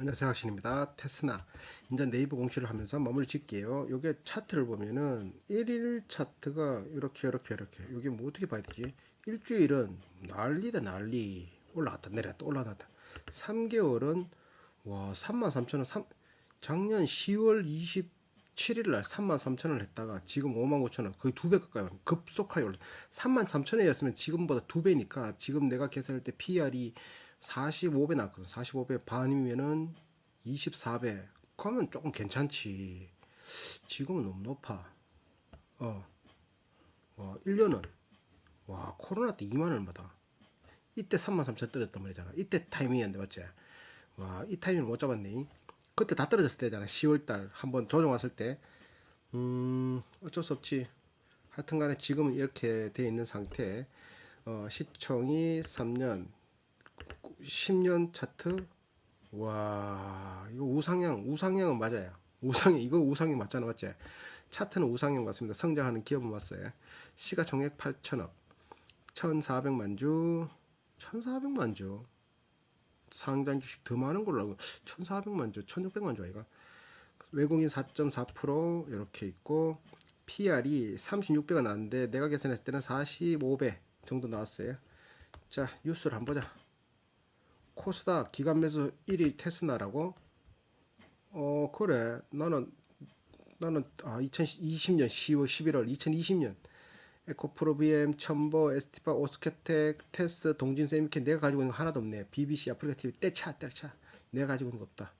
안녕하세요 학신입니다. 테스나 이제 네이버 공시를 하면서 마무리 짓게요. 요게 차트를 보면은 1일 차트가 이렇게 이렇게 이렇게. 요게 뭐 어떻게 봐야 되지? 일주일은 난리다 난리. 올라갔다 내려갔다 올라갔다. 3개월은 와 33,000원. 3, 작년 10월 27일 날 33,000원을 했다가 지금 59,000원. 거의 두 배 가까이 급속하게 올라 33,000원이었으면 지금보다 두 배니까 지금 내가 계산할 때 PR이 45배 나왔거든. 45배 반이면은 24배. 그러면 조금 괜찮지. 지금은 너무 높아. 어, 와 1년은. 와 코로나 때 2만원 받아 이때 33,000 떨어졌단 말이잖아. 이때 타이밍이었는데 맞지? 와 이 타이밍을 못 잡았네. 그때 다 떨어졌을 때잖아. 10월달 한번 조정 왔을 때. 음, 어쩔 수 없지. 하여튼 간에 지금은 이렇게 돼 있는 상태. 어, 시총이 3년, 10년 차트. 와, 이거 우상향, 우상향은 맞아요. 우상향, 이거 우상향 맞잖아, 맞지? 차트는 우상향 맞습니다. 성장하는 기업은 맞어요. 시가총액 8천억, 1,400만 주, 1,400만 주. 상장 주식 더 많은 걸로 알고 1,400만 주, 1,600만 주 아이가? 외국인 4.4% 이렇게 있고 PR이 36배가 나왔는데 내가 계산했을 때는 45배 정도 나왔어요. 자 뉴스를 한번 보자. 코스닥 기간 매수 1위 테스나라고? 어 그래. 나는 나는 아 2020년 10월 11월 2020년. 에코프로 BM 첨보 에스티파 오스케텍 테스 동진세 이렇게 내가 가지고 있는 거 하나도 없네. BBC 아프리카 TV 떼차 떼차. 내가 가지고 있는 거 없다.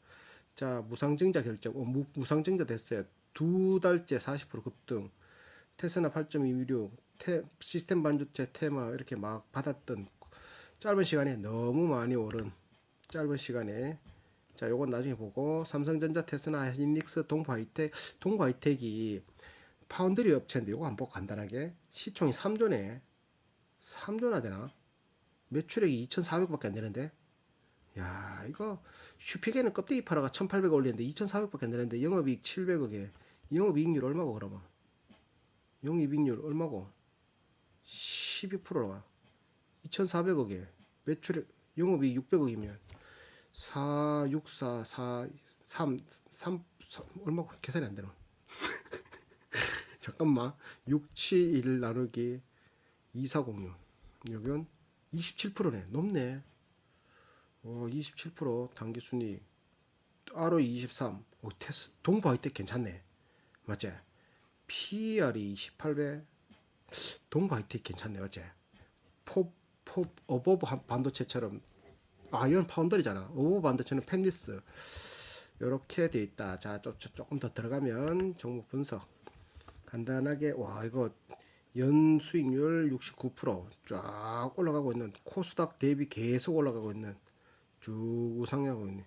자 무상증자 결정. 어, 무, 무상증자 됐어요. 두 달째 40% 급등. 테스나 8.26 테, 시스템 반도체 테마 이렇게 막 받았던 짧은 시간에 너무 많이 오른 짧은 시간에. 자 요건 나중에 보고 삼성전자 테스나 하이닉스 동부하이텍 동부하이텍이 파운드리 업체인데 요거 한번 보고 간단하게 시총이 3조네. 3조나 되나? 매출액이 2,400밖에 안 되는데. 야 이거 슈피게는 껍데기 팔아가 1800 올리는데 2400밖에 안 되는데 영업이익 700억에. 영업이익률 얼마고 그러면? 영업이익률 얼마고? 12%가. 2400억에 매출액 영업이익 600억이면 4 6 4 4 3 3, 3 얼마고 계산이 안 되노? 잠깐만. 6 7 1 나누기 2406 여기는 27%네. 높네. 어, 27% 단기 순위 ROE 23 오, 테스 동부 하이텍 괜찮네. 맞지? PR이 28배. 동부 하이텍 괜찮네. 맞지? 포, 포, 어버브 한- 반도체처럼. 아 이건 파운더리잖아. 어버브 반도체는 펜리스. 이렇게 돼 있다. 자 조금 더 들어가면 종목 분석. 간단하게 와 이거 연 수익률 69%쫙 올라가고 있는. 코스닥 대비 계속 올라가고 있는. 쭉 우상향하고 있네.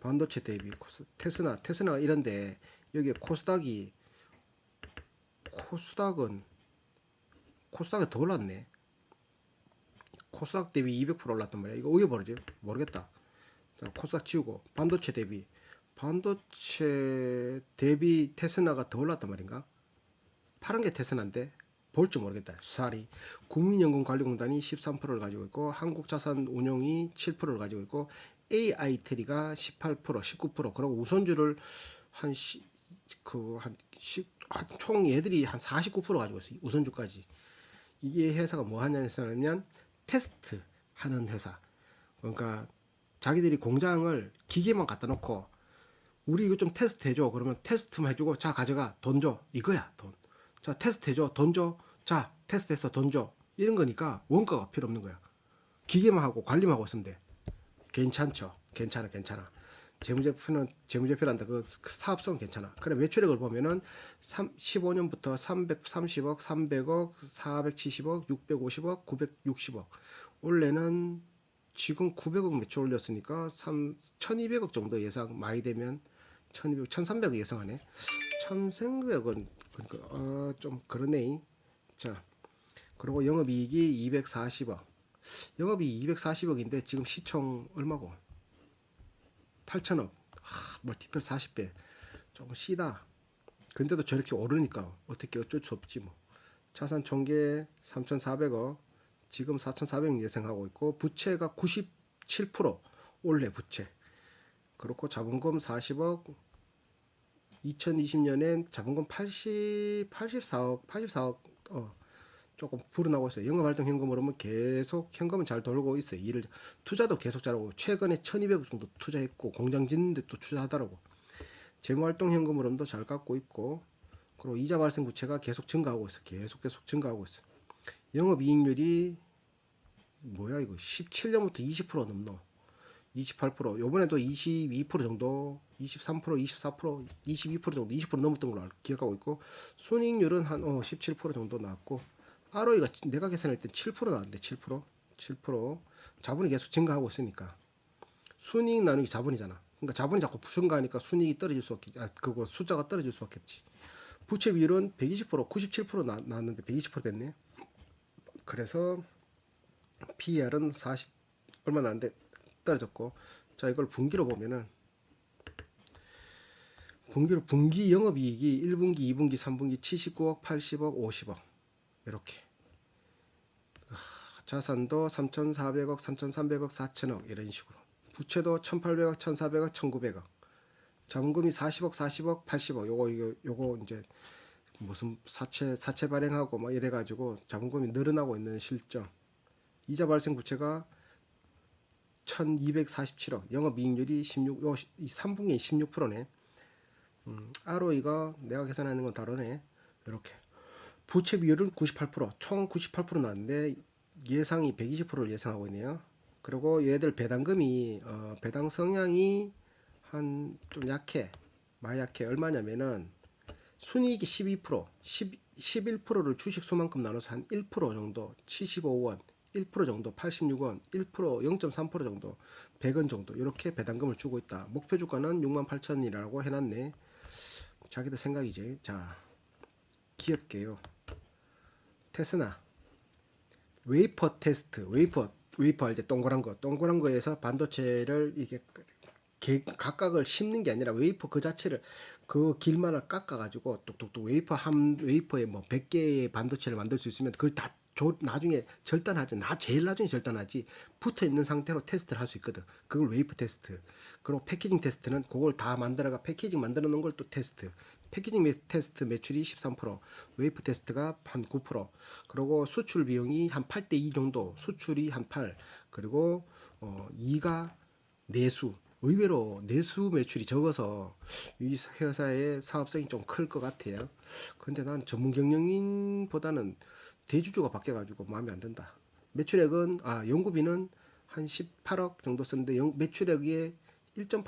반도체 대비. 코스, 테스나 테스나가 이런데 여기 코스닥이 코스닥은 코스닥이 더 올랐네. 코스닥 대비 200% 올랐단 말이야. 이거 어떻게 버리지? 모르겠다. 자, 코스닥 치우고 반도체 대비 반도체 대비 테스나가 더 올랐단 말인가? 파란 게 테스나인데 볼지 모르겠다. 수사리 국민연금관리공단이 13%를 가지고 있고 한국자산운용이 7%를 가지고 있고 AI트리가 18% 19% 그리고 우선주를 한 그한 총 얘들이 한 49% 가지고 있어. 우선주까지. 이게 회사가 뭐 하냐면 테스트 하는 회사. 그러니까 자기들이 공장을 기계만 갖다 놓고 우리 이거 좀 테스트 해줘. 그러면 테스트만 해주고 자 가져가 돈 줘. 이거야 돈. 자 테스트 해줘. 돈 줘. 자 테스트해서 돈 줘. 이런 거니까 원가가 필요 없는 거야. 기계만 하고 관리만 하고 있으면 돼. 괜찮죠. 괜찮아 괜찮아. 재무제표는 재무제표란다. 그 사업성 괜찮아. 그래 매출액을 보면은 3, 15년부터 330억, 300억, 470억, 650억, 960억. 올해는 지금 900억 매출 올렸으니까 3, 1200억 정도 예상 많이 되면 1200, 1300억 예상하네. 1300원 그러니까 어, 좀 그러네. 자. 그리고 영업이익이 240억. 영업이익 240억인데 지금 시총 얼마고? 8천억. 아, 멀티플 40배. 조금 시다. 근데도 저렇게 오르니까 어떻게 어쩔 수 없지 뭐. 자산 총계 3,400억. 지금 4,400 예상하고 있고 부채가 97% 올해 부채. 그렇고 자본금 40억 2020년엔 자본금 80 84억 84억 어 조금 불어나고 있어요. 영업활동 현금으로 는 계속 현금은 잘 돌고 있어요. 일을 투자도 계속 잘하고 최근에 1,200억 정도 투자했고 공장 짓는데 또 투자하더라고. 재무활동 현금으로도 잘 갖고 있고 그리고 이자 발생 부채가 계속 증가하고 있어. 계속 계속 증가하고 있어. 영업이익률이 뭐야 이거 17년부터 20% 넘노. 28% 요번에도 22% 정도 23% 24% 22% 정도 20% 넘었던 걸로 알- 기억하고 있고 순이익률은 한 어, 17% 정도 나왔고 ROE가 내가 계산할 때 7% 나왔는데 7% 7% 자본이 계속 증가하고 있으니까. 순이익 나누기 자본이잖아. 그러니까 자본이 자꾸 증가하니까 순이익이 떨어질 수 없겠지 아 그거 숫자가 떨어질 수 없겠지. 부채 비율은 120% 97% 나, 나왔는데 120% 됐네. 그래서 PER은 40 얼마 나는데 떨어졌고. 자 이걸 분기로 보면은 분기로 분기 영업이익이 1분기, 2분기, 3분기 79억, 80억, 50억 이렇게. 아, 자산도 3,400억, 3,300억, 4천억 이런 식으로. 부채도 1,800억, 1,400억, 1,900억. 자본금이 40억, 40억, 80억. 요거 이거 요거 이제 무슨 사채 사채 발행하고 막 이래 가지고 자본금이 늘어나고 있는 실정. 이자 발생 부채가 1247억. 영업이익률이 16, 요, 이 3분기에 16%네. 음, ROE가 내가 계산하는 건 다르네. 이렇게 부채 비율은 98%총 98% 나왔는데 예상이 120%를 예상하고 있네요. 그리고 얘들 배당금이 어, 배당 성향이 한 좀 약해 많이 약해. 얼마냐면은 순이익이 12% 10, 11%를 주식 수만큼 나눠서 한 1% 정도 75원 1% 정도 86원 1% 0.3% 정도 100원 정도 이렇게 배당금을 주고 있다. 목표 주가는 68,000이라고 해놨네. 자기들 생각이지. 자 기업계요 테스나. 웨이퍼 테스트 웨이퍼 웨이퍼 할 때 동그란 거. 동그란 거에서 반도체를 이게 개- 각각을 심는 게 아니라 웨이퍼 그 자체를 그 길만을 깎아 가지고 똑똑똑 웨이퍼 한 웨이퍼에 뭐 100개의 반도체를 만들 수 있으면 그걸 다 조, 나중에 절단하지 나 제일 나중에 절단하지 붙어 있는 상태로 테스트를 할 수 있거든. 그걸 웨이퍼 테스트. 그리고 패키징 테스트는 그걸 다 만들어가 패키징 만들어 놓은 걸 또 테스트 패키징 매- 테스트 매출이 13% 웨이프 테스트가 한 9% 그리고 수출 비용이 한 8대 2 정도 수출이 한 8 그리고 어 2가 내수 의외로 내수 매출이 적어서 이 회사의 사업성이 좀 클 것 같아요. 근데 난 전문 경영인보다는 대주주가 바뀌어가지고 마음에 안 든다. 매출액은 아 연구비는 한 18억 정도 쓰는데 연- 매출액의 1.8%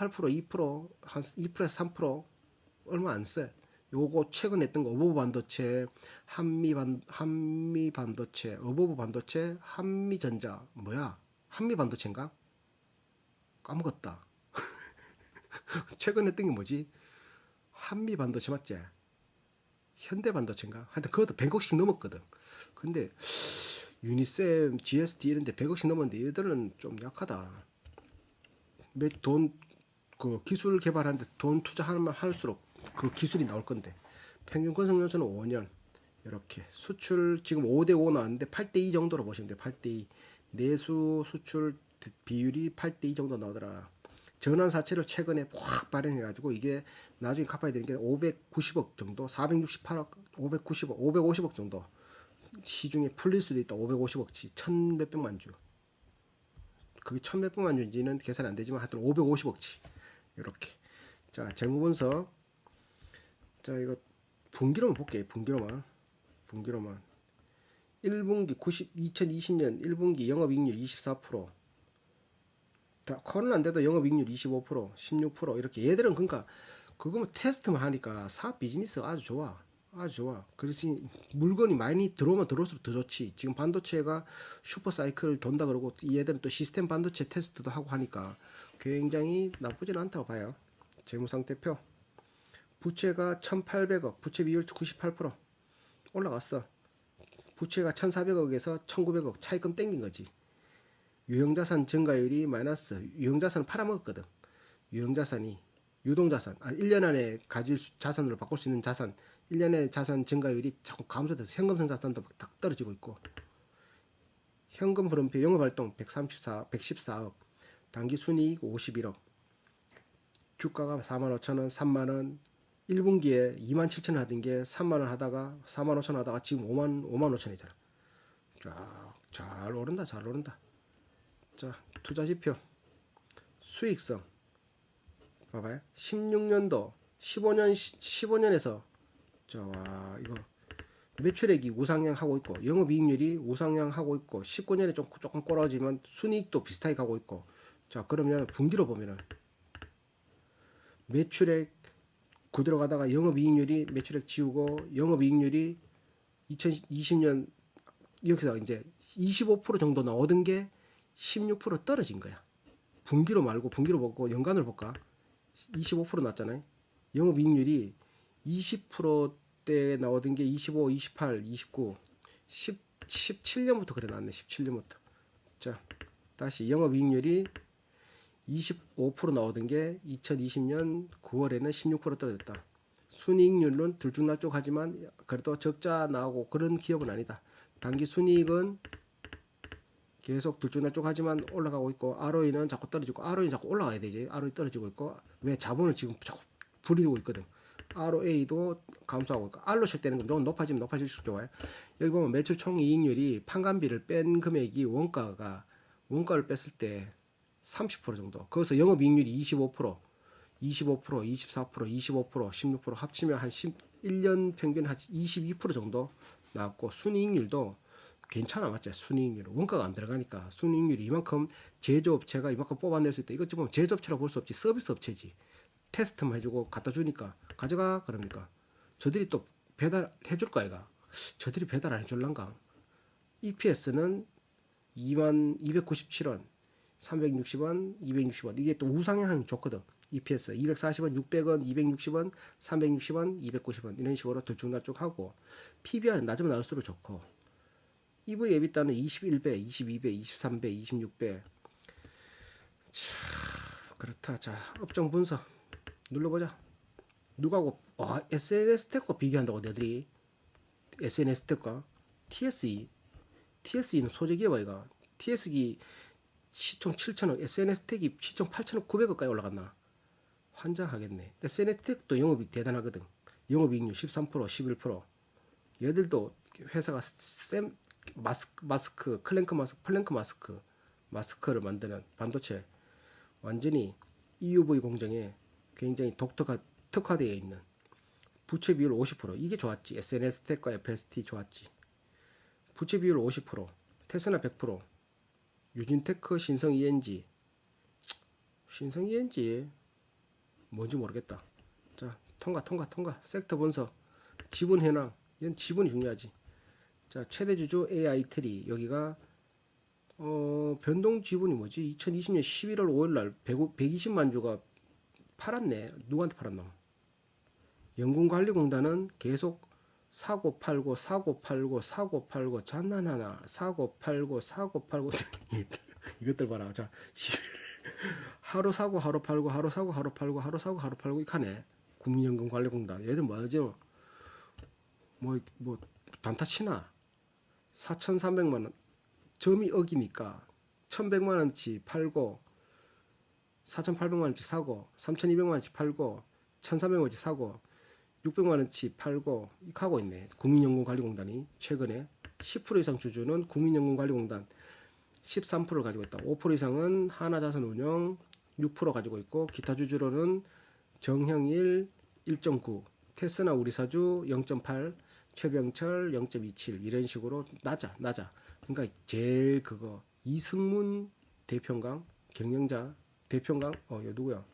2%한 2%에서 3% 얼마 안 써. 요거 최근에 했던 거 어버브 반도체, 한미 반 한미 반도체, 어버브 반도체, 한미 전자 뭐야? 한미 반도체인가? 까먹었다. 최근에 했던 게 뭐지? 한미 반도체 맞지? 현대 반도체인가? 하여튼 그것도 100억씩 넘었거든. 근데 유니셈, GSD 이런데 100억씩 넘었는데 얘들은 좀 약하다. 몇돈그 기술 개발하는데 돈 투자하면 할수록 그 기술이 나올 건데 평균 건설 연수는 5년 이렇게 수출 지금 5대 5 나왔는데 8대 2 정도로 보시면 돼요. 8대 2 내수 수출 비율이 8대 2 정도 나오더라. 전환 사채를 최근에 확 발행해 가지고 이게 나중에 갚아야 되는 게 590억 정도, 468억, 590억, 550억 정도 시중에 풀릴 수도 있다. 550억치, 천 몇백만 주. 그게 천 몇백만 주인지는 계산 안 되지만 하여튼 550억치 이렇게. 자 재무 분석. 자 이거 분기로만 볼게요. 분기로만. 분기로만. 1분기 90 2020년 1분기 영업이익률 24%. 다 커는 안 돼도 영업이익률 25%, 16% 이렇게 얘들은 그러니까 그거만 테스트만 하니까 사업 비즈니스가 아주 좋아. 아주 좋아. 그래서 물건이 많이 들어오면 들어올수록 더 좋지. 지금 반도체가 슈퍼 사이클을 돈다 그러고 얘들은 또 시스템 반도체 테스트도 하고 하니까 굉장히 나쁘진 않다고 봐요. 재무상태표. 부채가 1,800억, 부채 비율 98% 올라갔어. 부채가 1,400억에서 1,900억 차입금 땡긴 거지. 유형자산 증가율이 마이너스. 유형자산은 팔아먹었거든. 유형자산이 유동자산, 아 1년 안에 가질 수- 자산으로 바꿀 수 있는 자산, 1년의 자산 증가율이 자꾸 감소돼서 현금성 자산도 딱 떨어지고 있고 현금 흐름표 영업활동 134, 114억, 단기 순이익 51억, 주가가 4만 5천 원, 3만 원, 1분기에 2만 7천 원 하던 게 3만 원 하다가 4만 5천 원 하다가 지금 5만 5만 5천이잖아. 쫙 잘 오른다, 잘 오른다. 자, 투자 지표 수익성 봐봐요. 16년도 15년 15년에서 자와 이거 매출액이 우상향 하고 있고 영업이익률이 우상향 하고 있고 19년에 좀 조금 꼬라지만 순이익도 비슷하게 가고 있고 자 그러면 분기로 보면은 매출액 그대로 가다가 영업이익률이 매출액 지우고 영업이익률이 2020년 여기서 이제 25% 정도 나오던 게16% 떨어진 거야. 분기로 말고 분기로 보고 연간을 볼까? 25% 났잖아요. 영업이익률이 20%대 나오던 게 25, 28, 29, 10, 17년부터 그래 나왔네. 17년부터. 자, 다시 영업이익률이 25% 나오던 게 2020년 9월에는 16% 떨어졌다. 순이익률은 들쭉날쭉 하지만 그래도 적자 나오고 그런 기업은 아니다. 단기 순이익은 계속 들쭉날쭉 하지만 올라가고 있고 ROE는 자꾸 떨어지고 ROE는 자꾸 올라가야 되지. ROE 떨어지고 있고 왜 자본을 지금 자꾸 부리고 있거든. ROA도 감소하고 있고 R로 칠때는 좀 높아지면 높아질수록 좋아요. 여기 보면 매출 총 이익률이 판관비를 뺀 금액이 원가가 원가를 뺐을 때 30% 정도. 거기서 영업이익률이 25%, 25%, 24%, 25%, 16% 합치면 한 11년 평균 한 22% 정도 나왔고 순이익률도 괜찮아 맞지? 순이익률 원가가 안 들어가니까 순이익률이 이만큼 제조업체가 이만큼 뽑아낼 수 있다. 이것 좀 보면 제조업체라고 볼 수 없지 서비스 업체지. 테스트만 해주고 갖다 주니까 가져가 그럽니까? 저들이 또 배달 해 줄 거 아이가 저들이 배달 안 해줄란가? EPS는 2만 297원, 360원, 260원 이게 또 우상향이 좋거든. EPS 240원, 600원, 260원, 360원, 290원 이런 식으로 들쭉날쭉 하고 PBR은 낮으면 낮을수록 좋고 EV 에비타는 21배, 22배, 23배, 26배. 차, 그렇다. 자, 업종 분석 눌러보자. 누가고 와, SNS 탭과 비교한다고 너희들이 SNS 탭과 TSE TSE는 소재 기업 아이가 TSE 시총 7천억 SNS 탭이 시총 8천억 9백억까지 올라갔나? 환장하겠네. SNS 탭도 영업이익 대단하거든. 영업이익률 13% 11% 얘들도 회사가 샘 마스크, 마스크 클랭크 마스크 플랭크 마스크 마스크를 만드는 반도체 완전히 EUV 공정에 굉장히 독특화 특화되어 있는 부채 비율 50% 이게 좋았지. SNS 텍과 FST 좋았지. 부채 비율 50% 테스나 100% 유진테크 신성 ENG 신성 ENG 뭔지 모르겠다. 자 통과 통과 통과. 섹터 분석. 지분 현황. 이건 지분이 중요하지. 자 최대 주주 AI트리. 여기가 어 변동 지분이 뭐지? 2020년 11월 5일 날 100, 120만 주가 팔았네. 누구한테 팔았노? 연금관리공단은 계속 사고 팔고 사고 팔고 사고 팔고 장난하나 사고 팔고 사고 팔고. 이것들 봐라. 자 하루 사고 하루 팔고 하루 사고 하루 팔고 하루 사고 하루 팔고. 이카네 국민연금관리공단. 얘들 뭐죠? 뭐뭐 단타 치나? 4,300만 원. 점이 억이니까 1,100만 원치 팔고 4,800만 원치 사고 3,200만 원치 팔고 1,300만 원치 사고 600만 원치 팔고 하고 있네. 국민연금관리공단이 최근에 10% 이상 주주는 국민연금관리공단 13%를 가지고 있다. 5% 이상은 하나자산운용 6% 가지고 있고 기타 주주로는 정형일 1.9, 테스나 우리사주 0.8, 최병철 0.27 이런 식으로 낮아 낮아. 그러니까 제일 그거 이승문 대평강 경영자 대평강 어 이거 누구야?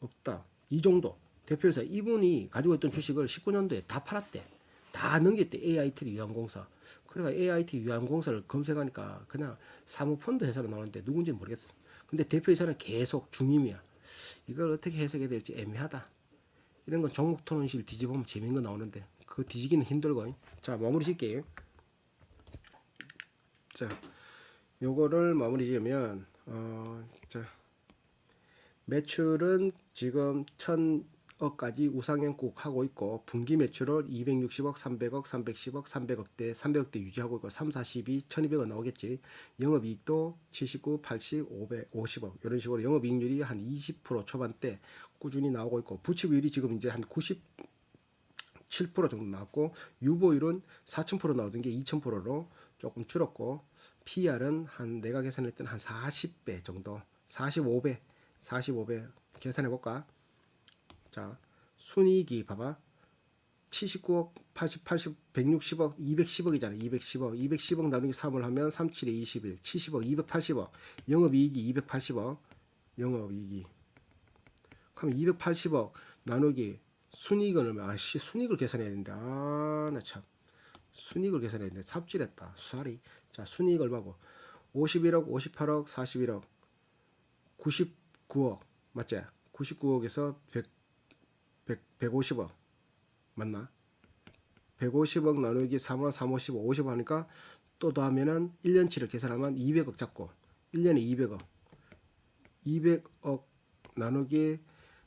없다. 이 정도. 대표이사 이분이 가지고 있던 주식을 19년도에 다 팔았대. 다 넘겼대. AIT 유한공사. 그래가 AIT 유한공사를 검색하니까 그냥 사모펀드 회사로 나오는데 누군지는 모르겠어. 근데 대표이사는 계속 중임이야. 이걸 어떻게 해석해야 될지 애매하다. 이런 건 종목 토론실 뒤집으면 재밌는 거 나오는데 그거 뒤지기는 힘들고. 자 마무리 짓게. 자 요거를 마무리 지으면 어, 자 매출은 지금 천200 억까지 우상향국 하고 있고 분기 매출을 260억, 300억, 310억, 300억대, 300억대 유지하고 있고 3, 42, 1200억 나오겠지. 영업이익도 79, 80, 500, 50억 이런 식으로 영업이익률이 한 20% 초반대 꾸준히 나오고 있고 부채비율이 지금 이제 한 90, 7% 정도 나왔고 유보율은 4,000% 나오던 게 2,000%로 조금 줄었고 PR은 한 내가 계산했던 한 40배 정도, 45배, 45배 계산해 볼까? 자, 순이익이 봐봐. 79억, 80, 80, 160억, 210억이잖아. 210억. 210억 나누기 3을 하면 37에 21, 70억, 280억. 영업이익이 280억. 영업이익이. 그럼 280억 나누기 순이익은 얼마? 아, 씨, 순이익을 계산해야 되는데. 아, 나 참. 순이익을 계산해야 되는데. 삽질했다. 수아리. 자, 순이익 얼마고? 51억, 58억, 41억, 99억. 맞지? 99억에서 100, 100, 150억. 맞나? 150억 나누기 3원, 3, 50억, 50억 하니까 또 더하면은 1년치를 계산하면 200억 잡고 1년에 200억. 200억 나누기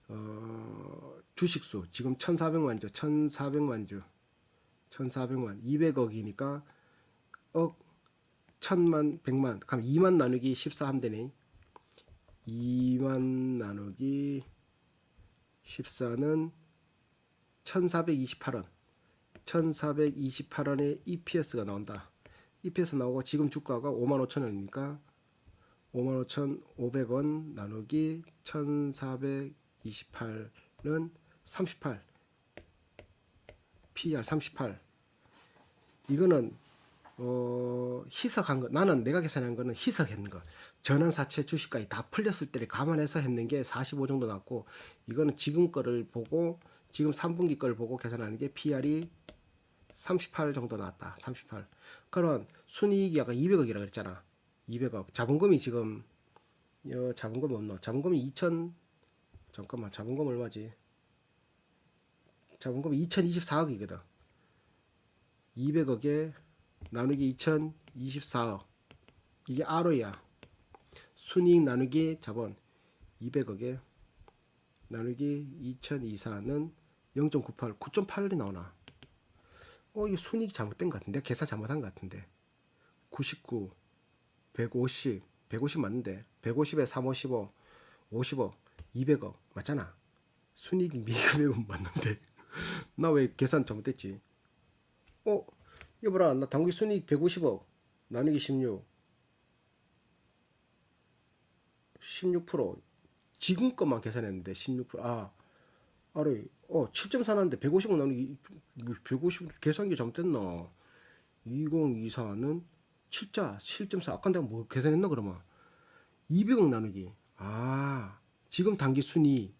어, 주식수 지금 1,400만 주, 1,400만 주, 1,400만, 200억이니까 억, 1,000만, 100만, 그럼 2만 나누기 14 하면 되네. 2만 나누기 14는 1,428원. 1,428원의 EPS가 나온다. EPS 나오고 지금 주가가 55,000원이니까 55,500원 나누기 1,428은 38. PR 38. 이거는 어, 희석한 거. 나는 내가 계산한 거는 희석했는 거. 전환사채 주식까지 다 풀렸을 때를 감안해서 했는 게 45 정도 났고 이거는 지금 거를 보고 지금 3분기 거를 보고 계산하는 게 PR이 38 정도 나왔다. 38. 그러면 순이익이 아까 200억이라 그랬잖아. 200억. 자본금이 지금 어, 자본금 없노? 자본금이 2천 잠깐만 자본금 얼마지? 자본금이 2024억이거든. 200억에 나누기 2024억. 이게 ROE야. 순이익 나누기 자본 200억에 나누기 2024는 0.98, 9.8이 나오나? 어, 이게 순이익 잘못된 것 같은데? 계산 잘못한 것 같은데? 99, 150, 150 맞는데? 150에 355, 50억, 200억 맞잖아. 순이익 미금액은 맞는데 나 왜 계산 잘못됐지? 어, 이거 봐라. 나 당기 순이익 150억 나누기 16, 16% 지금 것만 계산했는데 16% 아, 아래 어 7.4 나는데 150억 나누기 150 계산기 잘못됐나? 2024는 7자 7.4 아까 내가 뭐 계산했나 그러면? 200억 나누기. 아 지금 단기 순위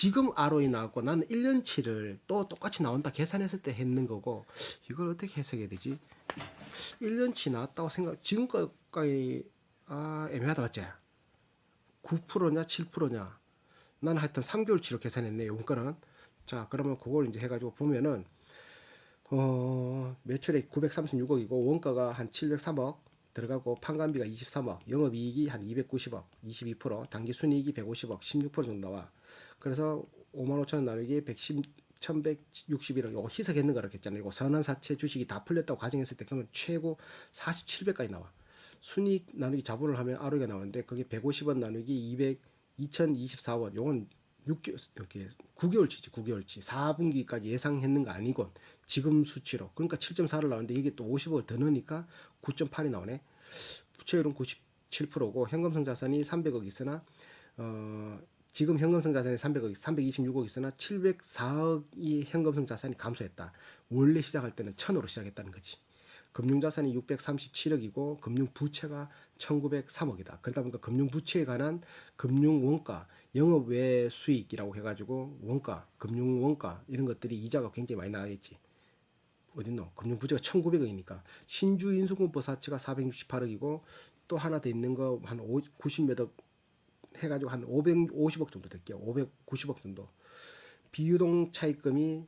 지금 ROE 나왔고 나는 1년치를 또 똑같이 나온다 계산했을 때 했는 거고 이걸 어떻게 해석해야 되지? 1년치 나왔다고 생각 지금 거까지 아 애매하다 맞지? 9%냐 7%냐? 나는 하여튼 3개월치로 계산했네 요거는 자 그러면 그걸 이제 해가지고 보면은 어, 매출액 936억이고 원가가 한 703억 들어가고 판관비가 23억, 영업이익이 한 290억, 22%, 당기 순이익이 150억, 16% 정도 나와. 그래서 5만 5천 원 나누기 110, 1161억, 이거 희석했는 거라 했잖아요. 이거 선한 사채 주식이 다 풀렸다고 가정했을 때 그러면 최고 47배까지 나와. 순이익 나누기 자본을 하면 ROE가 나오는데 그게 150원 나누기 200, 2024원, 요건 6개월, 이렇게 9개월치지, 9개월치. 4분기까지 예상했는 거 아니고 지금 수치로. 그러니까 7.4를 나오는데 이게 또 50억을 더 넣으니까 9.8이 나오네. 부채율은 97%고 현금성 자산이 300억 있으나 어, 지금 현금성 자산이 300억, 326억 있으나 704억이 현금성 자산이 감소했다. 원래 시작할 때는 1000으로 시작했다는 거지. 금융자산이 637억이고 금융부채가 1903억이다. 그러다 보니까 금융부채에 관한 금융원가, 영업외 수익이라고 해가지고 원가, 금융원가 이런 것들이 이자가 굉장히 많이 나가겠지. 어딨노? 금융부채가 1900억이니까 신주인수분법 사치가 468억이고 또 하나 더 있는 거 한 90몇억 해가지고 한 550억 정도 될게요. 590억 정도. 비유동 차입금이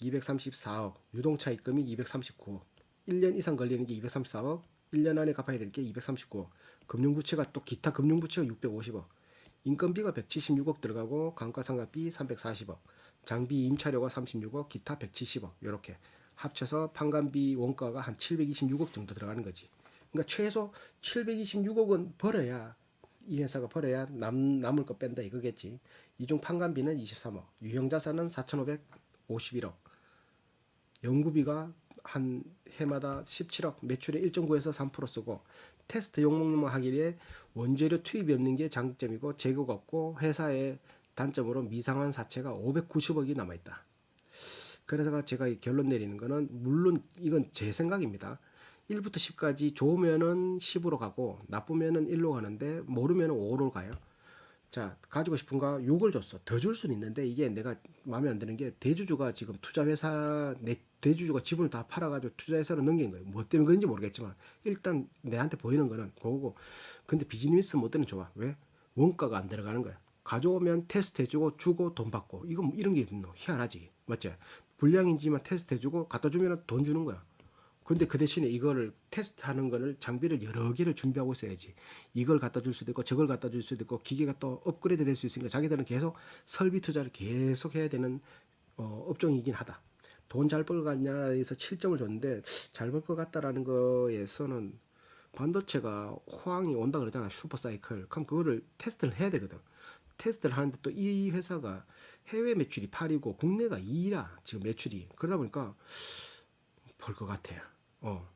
234억, 유동 차입금이 239억. 1년 이상 걸리는 게 234억, 1년 안에 갚아야 될 게 239억. 금융부채가 또 기타 금융부채가 650억. 인건비가 176억 들어가고 감가상각비 340억, 장비 임차료가 36억, 기타 170억 이렇게 합쳐서 판관비 원가가 한 726억 정도 들어가는 거지. 그러니까 최소 726억은 벌어야 이 회사가 벌어야 남 남을 거 뺀다 이거겠지. 이중 판관비는 23억, 유형자산은 4,551억, 연구비가 한 해마다 17억, 매출의 1.9에서 3% 쓰고 테스트 용목만 하기에 원재료 투입이 없는 게 장점이고 재고가 없고 회사의 단점으로 미상한 사채가 590억이 남아 있다. 그래서 제가 이 결론 내리는 거는 물론 이건 제 생각입니다. 1부터 10까지 좋으면은 10으로 가고 나쁘면은 1로 가는데 모르면은 5로 가요. 자, 가지고 싶은가 6을 줬어. 더 줄 수는 있는데 이게 내가 마음에 안 드는 게 대주주가 지금 투자회사 내 대주주가 지분을 다 팔아가지고 투자회사로 넘긴 거예요. 뭐 때문에 그런지 모르겠지만 일단 내한테 보이는 거는 그거고. 근데 비즈니스 모델은 좋아. 왜? 원가가 안 들어가는 거야. 가져오면 테스트 해주고 주고 돈 받고 이거 뭐 이런 게 있노 희한하지 맞지? 불량인지만 테스트 해주고 갖다 주면 돈 주는 거야. 근데 그 대신에 이거를 테스트하는 거를 장비를 여러 개를 준비하고 있어야지. 이걸 갖다 줄 수도 있고 저걸 갖다 줄 수도 있고 기계가 또 업그레이드 될 수 있으니까 자기들은 계속 설비 투자를 계속 해야 되는 어, 업종이긴 하다. 돈 잘 벌 것 같냐에서 7점을 줬는데 잘 벌 것 같다라는 거에서는 반도체가 호황이 온다 그러잖아 슈퍼 사이클. 그럼 그거를 테스트를 해야 되거든. 테스트를 하는데 또 이 회사가 해외 매출이 8이고 국내가 2라 지금 매출이 그러다 보니까 벌 것 같아요. 어.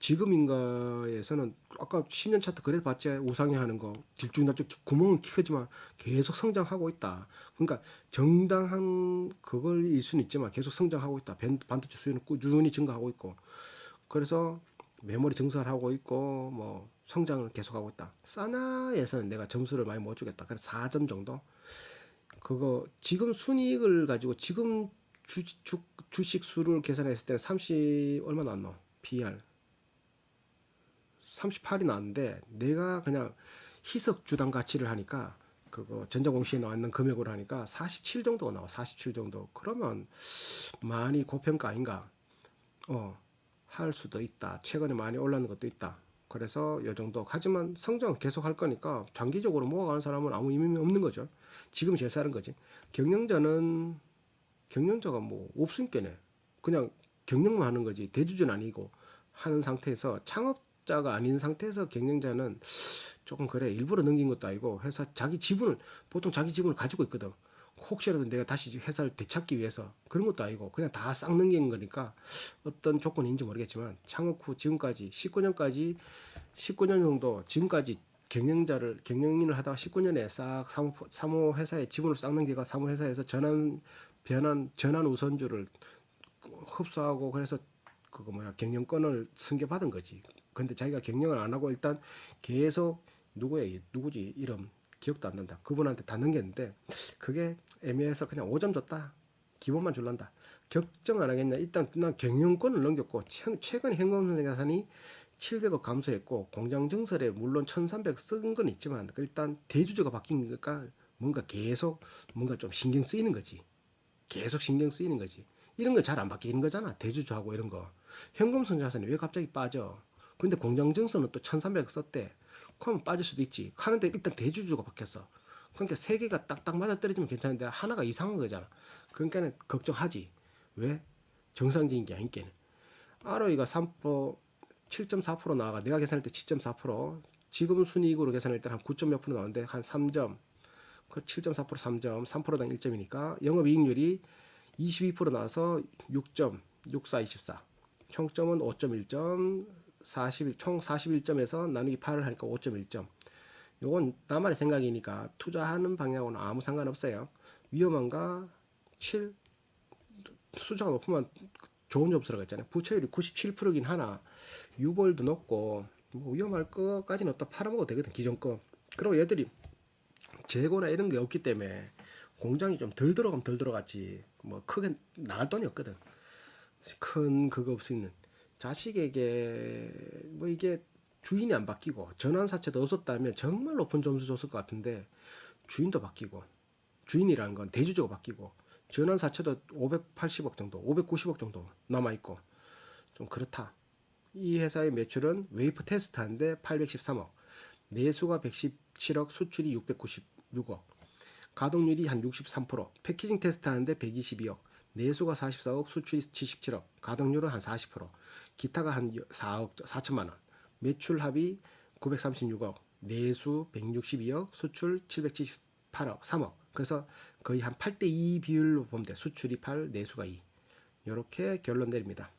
지금 인가에서는 아까 10년 차트 그래 봤지 우상이 하는 거 들쭉날쭉 구멍은 크지만 계속 성장하고 있다. 그러니까 정당한 그걸일 수는 있지만 계속 성장하고 있다. 반- 반도체 수요는 꾸준히 증가하고 있고 그래서 메모리 증설하고 있고 뭐 성장을 계속하고 있다. 사나에서는 내가 점수를 많이 못 주겠다. 그래서 4점 정도. 그거 지금 순이익을 가지고 지금 주, 주, 주식 수를 계산했을 때 30 얼마 나왔노? BR 38이 나왔는데 내가 그냥 희석 주당 가치를 하니까 그거 전자공시에 나와 있는 금액으로 하니까 47 정도가 나와 47 정도. 그러면 많이 고평가 아닌가? 어할 수도 있다. 최근에 많이 올라는 것도 있다. 그래서 요 정도. 하지만 성장 계속 할 거니까 장기적으로 모아가는 사람은 아무 의미 없는 거죠. 지금 제일 싸는 거지. 경영자는 경영자가 뭐 없으니까네. 그냥 경영만 하는 거지. 대주주는 아니고 하는 상태에서 창업자가 아닌 상태에서 경영자는 조금 그래 일부러 넘긴 것도 아니고 회사 자기 지분을 보통 자기 지분을 가지고 있거든. 혹시라도 내가 다시 회사를 되찾기 위해서 그런 것도 아니고 그냥 다 싹 넘긴 거니까 어떤 조건인지 모르겠지만 창업 후 지금까지 19년까지 19년 정도 지금까지 경영자를 경영인을 하다가 19년에 싹 사무 사무 회사에 지분을 싹 넘기가 사무 회사에서 전환 변환 전환 우선주를 흡수하고 그래서 그거 뭐야 경영권을 승계받은 거지. 근데 자기가 경영을 안 하고 일단 계속 누구의 누구지 이름 기억도 안 난다. 그분한테 다 넘겼는데 그게 애매해서 그냥 5점 줬다. 기본만 줄란다. 결정 안 하겠냐? 일단 난 경영권을 넘겼고 최- 최근 현금자산이 700억 감소했고 공장 증설에 물론 1,300 쓴 건 있지만 일단 대주주가 바뀌니까 뭔가 계속 뭔가 좀 신경 쓰이는 거지. 계속 신경 쓰이는 거지. 이런 거 잘 안 바뀌는 거잖아. 대주주하고 이런 거. 현금성 자산이 왜 갑자기 빠져? 근데 공장 증서는 또 1300 썼대. 그러면 빠질 수도 있지. 하는데 일단 대주주가 바뀌었어. 그러니까 세 개가 딱딱 맞아 떨어지면 괜찮은데 하나가 이상한 거잖아. 그러니까는 걱정하지. 왜? 정상적인 게 아니께는. ROE가 3% 7.4% 나와가 내가 계산할 때 7.4% 지금 순이익으로 계산할 때 한 9점 몇 프로 나오는데 한 3점 그 7.4% 3점 3%당 1점이니까 영업이익률이 22% 나와서 6점 64 24 총점은 5.1점 41, 총 41점에서 나누기 8을 하니까 5.1점 요건 나만의 생각이니까 투자하는 방향하고는 아무 상관없어요. 위험한가? 7 숫자가 높으면 좋은 점수라고 했잖아요. 부채율이 97%긴 하나. 유벌도 높고 뭐 위험할 것까지는 없다 팔아먹어도 되거든 기존 거. 그리고 얘들이 재고나 이런 게 없기 때문에 공장이 좀 덜 들어가면 덜 들어갔지 뭐 크게 나갈 돈이 없거든 큰 그거 없이는 자식에게 뭐 이게 주인이 안 바뀌고 전환 사채도 없었다면 정말 높은 점수 줬을 것 같은데 주인도 바뀌고 주인이라는 건 대주주가 바뀌고 전환 사채도 580억 정도 590억 정도 남아 있고 좀 그렇다 이 회사의 매출은 웨이프 테스트 하는데 813억 내수가 117억 수출이 690 6억. 가동률이 한 63%. 패키징 테스트 하는데 122억. 내수가 44억, 수출이 77억. 가동률은 한 40%. 기타가 한 4억 4천만 원. 매출 합이 936억. 내수 162억, 수출 778억, 3억. 그래서 거의 한 8대 2 비율로 보면 돼. 수출이 8, 내수가 2. 이렇게 결론 내립니다.